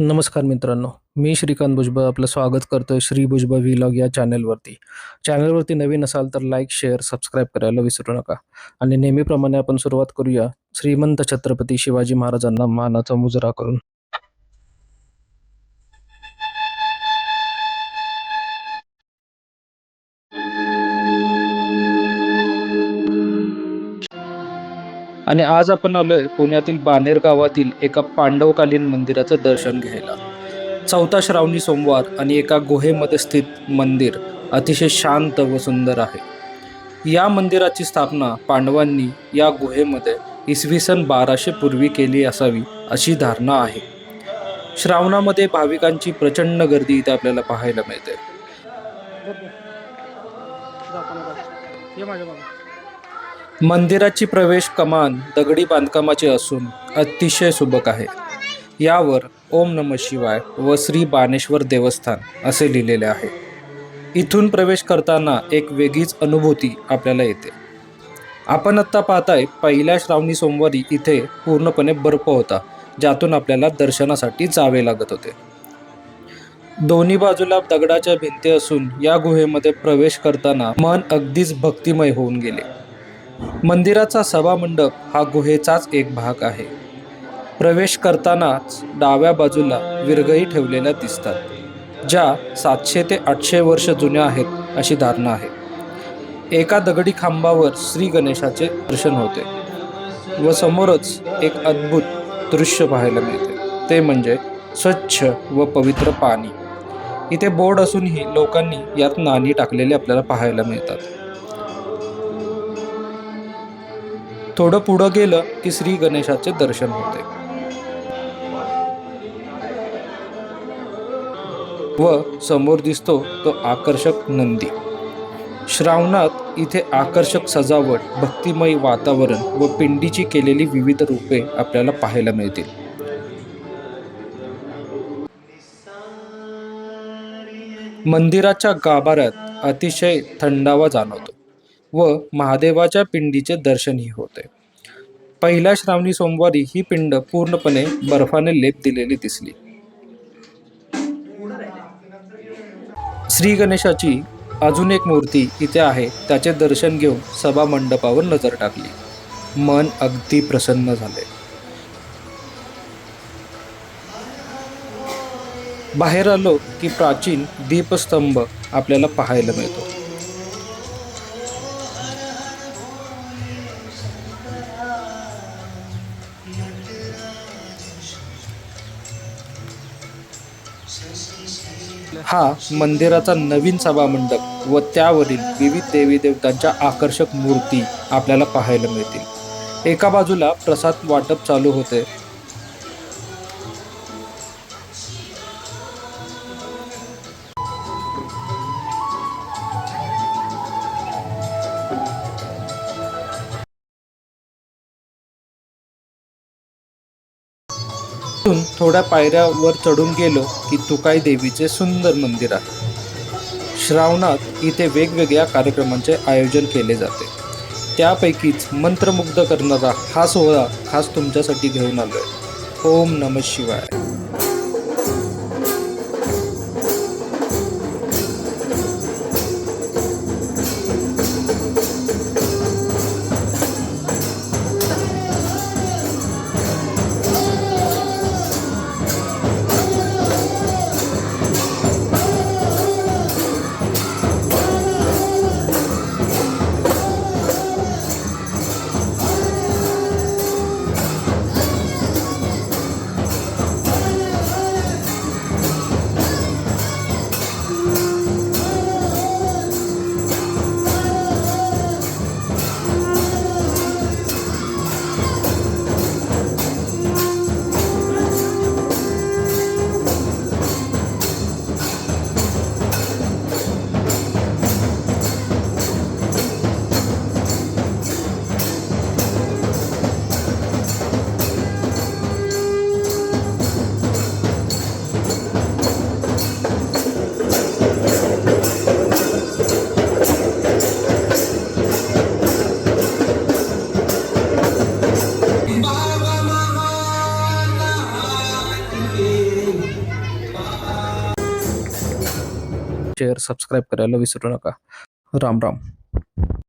नमस्कार मित्रांनो मी श्रीकांत भुजबळ आपलं स्वागत करतोय श्री भुजबळ व्लॉग या चॅनलवरती चॅनलवरती नवीन असाल तर लाईक शेअर सबस्क्राईब करायला विसरू नका. आणि नेहमीप्रमाणे आपण सुरुवात करूया श्रीमंत छत्रपती शिवाजी महाराजांना मानाचा मुजरा करून. आणि आज आपण आलोय पुण्यातील बानेर गावातील एका पांडवकालीन मंदिराचं दर्शन घ्यायला. चौथा श्रावणी सोमवार आणि एका गुहेमध्ये स्थित मंदिर अतिशय शांत व सुंदर आहे. या मंदिराची स्थापना पांडवांनी या गुहेमध्ये इसवी सन बाराशे पूर्वी केली असावी अशी धारणा आहे. श्रावणामध्ये भाविकांची प्रचंड गर्दी इथे आपल्याला पाहायला मिळते. मंदिराची प्रवेश कमान दगडी बांधकामाची असून अतिशय सुबक आहे. यावर ओम नम शिवाय व श्री बाणेश्वर देवस्थान असे लिहिलेले आहे. इथून प्रवेश करताना एक वेगळीच अनुभूती आपल्याला येते. आपण आत्ता पाहताय पहिल्या श्रावणी सोमवारी इथे पूर्णपणे बर्फ होता ज्यातून आपल्याला दर्शनासाठी जावे लागत होते. दोन्ही बाजूला दगडाच्या भिंती असून या गुहेमध्ये प्रवेश करताना मन अगदीच भक्तिमय होऊन गेले. मंदिराचा सभामंडप हा गुहेचाच एक भाग आहे. प्रवेश करतानाच डाव्या बाजूला विरगही ठेवलेल्या दिसतात ज्या सातशे ते आठशे वर्ष जुन्या आहेत अशी धारणा आहे. एका दगडी खांबावर श्री गणेशाचे दर्शन होते व समोरच एक अद्भुत दृश्य पाहायला मिळते. ते म्हणजे स्वच्छ व पवित्र पाणी. इथे बोर्ड असूनही लोकांनी यात नाणी टाकलेले आपल्याला पाहायला मिळतात. थोडं पुढं गेलं की श्री गणेशाचे दर्शन होते. व समोर दिसतो तो आकर्षक नंदी. श्रावणात इथे आकर्षक सजावट भक्तिमय वातावरण व पिंडीची केलेली विविध रूपे आपल्याला पाहायला मिळतील. मंदिराच्या गाभाऱ्यात अतिशय थंडावा जाणवतो. व महादेवाच्या पिंडीचे दर्शनही होते. पहिल्या श्रावणी सोमवारी ही पिंड पूर्णपणे बर्फाने लेप दिलेली दिसली. श्री गणेशाची अजून एक मूर्ती इथे आहे त्याचे दर्शन घेऊन सभा मंडपावर नजर टाकली. मन अगदी प्रसन्न झाले. बाहेर आलो की प्राचीन दीपस्तंभ आपल्याला पाहायला मिळतो. हा मंदिराचा नवीन सभामंडप व त्यावरील विविध देवी देवतांच्या आकर्षक मूर्ती आपल्याला पाहायला मिळतील. एका बाजूला प्रसाद वाटप चालू होते तिथून थोड्या पायऱ्यावर चढून गेलो की तुकाई देवीचे सुंदर मंदिर आहे. श्रावणात इथे वेगवेगळ्या कार्यक्रमांचे आयोजन केले जाते. त्यापैकीच मंत्रमुग्ध करणारा हा सोहळा खास तुमच्यासाठी घेऊन आलोय. ओम नम शिवाय. शेअर सबस्क्राईब करायला विसरू नका. राम राम.